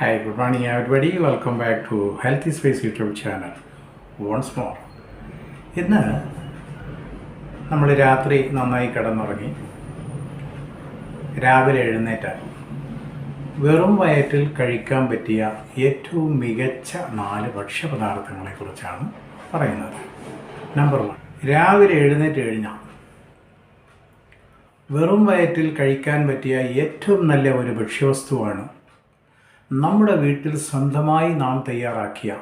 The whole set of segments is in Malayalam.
Hi, good morning everybody. Welcome back to Healthy Space YouTube channel once more. ഇന്ന് നമ്മൾ രാത്രി നന്നായി കിടന്നുറങ്ങി രാവിലെ എഴുന്നേറ്റാൽ വെറും വയറ്റിൽ കഴിക്കാൻ പറ്റിയ ഏറ്റവും മികച്ച നാല് ഭക്ഷ്യപദാർത്ഥങ്ങളെക്കുറിച്ചാണ് പറയുന്നത് നമ്പർ വൺ രാവിലെ എഴുന്നേറ്റ് കഴിഞ്ഞാൽ വെറും വയറ്റിൽ കഴിക്കാൻ പറ്റിയ ഏറ്റവും നല്ല ഒരു ഭക്ഷ്യവസ്തുവാണ് നമ്മുടെ വീട്ടിൽ സ്വന്തമായി നാം തയ്യാറാക്കിയ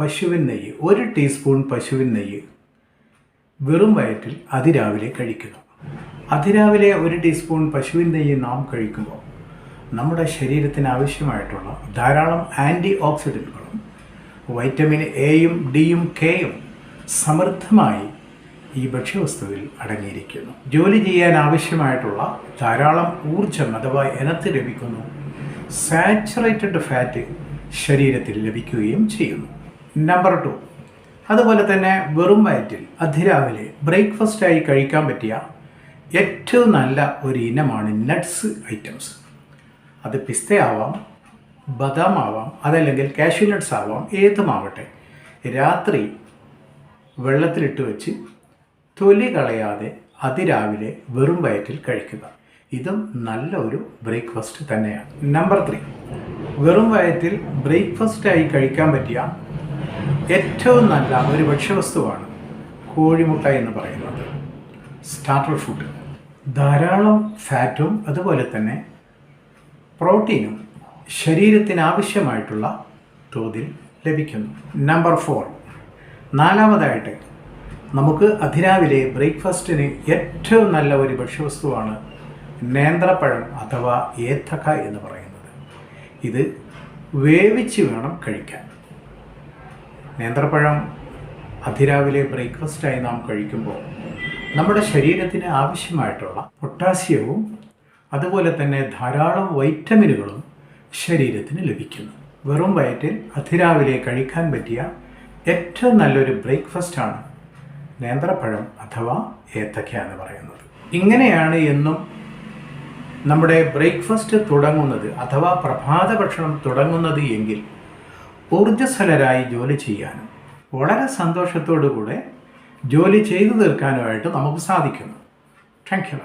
പശുവിൻ നെയ്യ് ഒരു ടീസ്പൂൺ പശുവിൻ നെയ്യ് വെറും വയറ്റിൽ അതിരാവിലെ കഴിക്കുക. അതിരാവിലെ ഒരു ടീസ്പൂൺ പശുവിൻ നെയ്യ് നാം കഴിക്കുമ്പോൾ നമ്മുടെ ശരീരത്തിന് ആവശ്യമായിട്ടുള്ള ധാരാളം ആന്റി ഓക്സിഡന്റുകളും വൈറ്റമിൻ എയും ഡിയും കെയും സമൃദ്ധമായി ഈ ഭക്ഷ്യവസ്തുവിൽ അടങ്ങിയിരിക്കുന്നു. ജോലി ചെയ്യാൻ ആവശ്യമായിട്ടുള്ള ധാരാളം ഊർജം അഥവാ എനർജി ലഭിക്കുന്നു. സാച്ചുറേറ്റഡ് ഫാറ്റ് ശരീരത്തിൽ ലഭിക്കുകയും ചെയ്യുന്നു. നമ്പർ ടു അതുപോലെ തന്നെ വെറും വയറ്റിൽ അതിരാവിലെ ബ്രേക്ക്ഫാസ്റ്റായി കഴിക്കാൻ പറ്റിയ ഏറ്റവും നല്ല ഒരു ഇനമാണ് നട്ട്സ് ഐറ്റംസ് അത് പിസ്ത പിസ്തയാവാം ബദാം ആവാം അതല്ലെങ്കിൽ കാഷ്യൂ നട്ട്സ് ആവാം ഏതുമാവട്ടെ രാത്രി വെള്ളത്തിലിട്ട് വെച്ച് തൊലി കളയാതെ അതിരാവിലെ വെറും വയറ്റിൽ കഴിക്കുക. ഇതും നല്ല ഒരു ബ്രേക്ക്ഫാസ്റ്റ് തന്നെയാണ്. നമ്പർ ത്രീ വെറും വയറ്റിൽ ബ്രേക്ക്ഫാസ്റ്റായി കഴിക്കാൻ പറ്റിയ ഏറ്റവും നല്ല ഒരു ഭക്ഷ്യവസ്തുവാണ് കോഴിമുട്ട എന്ന് പറയുന്നത്. സ്റ്റാർട്ടർ ഫുഡ് ധാരാളം ഫാറ്റും അതുപോലെ തന്നെ പ്രോട്ടീനും ശരീരത്തിന് ആവശ്യമായിട്ടുള്ള തോതിൽ ലഭിക്കുന്നു. നമ്പർ ഫോർ നാലാമതായിട്ട് നമുക്ക് അതിരാവിലെ ബ്രേക്ക്ഫാസ്റ്റിന് ഏറ്റവും നല്ല ഒരു ഭക്ഷ്യവസ്തുവാണ് നേന്ത്രപ്പഴം അഥവാ ഏത്തക്ക എന്ന് പറയുന്നത്. ഇത് വേവിച്ച് വേണം കഴിക്കാൻ. നേന്ത്രപ്പഴം അതിരാവിലെ ബ്രേക്ക്ഫാസ്റ്റായി നാം കഴിക്കുമ്പോൾ നമ്മുടെ ശരീരത്തിന് ആവശ്യമായിട്ടുള്ള പൊട്ടാസ്യവും അതുപോലെ തന്നെ ധാരാളം വൈറ്റമിനുകളും ശരീരത്തിന് ലഭിക്കുന്നു. വെറും വയറ്റിൽ അതിരാവിലെ കഴിക്കാൻ പറ്റിയ ഏറ്റവും നല്ലൊരു ബ്രേക്ക്ഫാസ്റ്റാണ് നേന്ത്രപ്പഴം അഥവാ ഏത്തക്ക എന്ന് പറയുന്നത്. ഇങ്ങനെയാണ് എന്നും നമ്മുടെ ബ്രേക്ക്ഫാസ്റ്റ് തുടങ്ങുന്നത് അഥവാ പ്രഭാത ഭക്ഷണം തുടങ്ങുന്നത് എങ്കിൽ ഊർജസ്വലരായി ജോലി ചെയ്യാനും വളരെ സന്തോഷത്തോടു കൂടെ ജോലി ചെയ്തു തീർക്കാനുമായിട്ട് നമുക്ക് സാധിക്കുന്നു. Thank you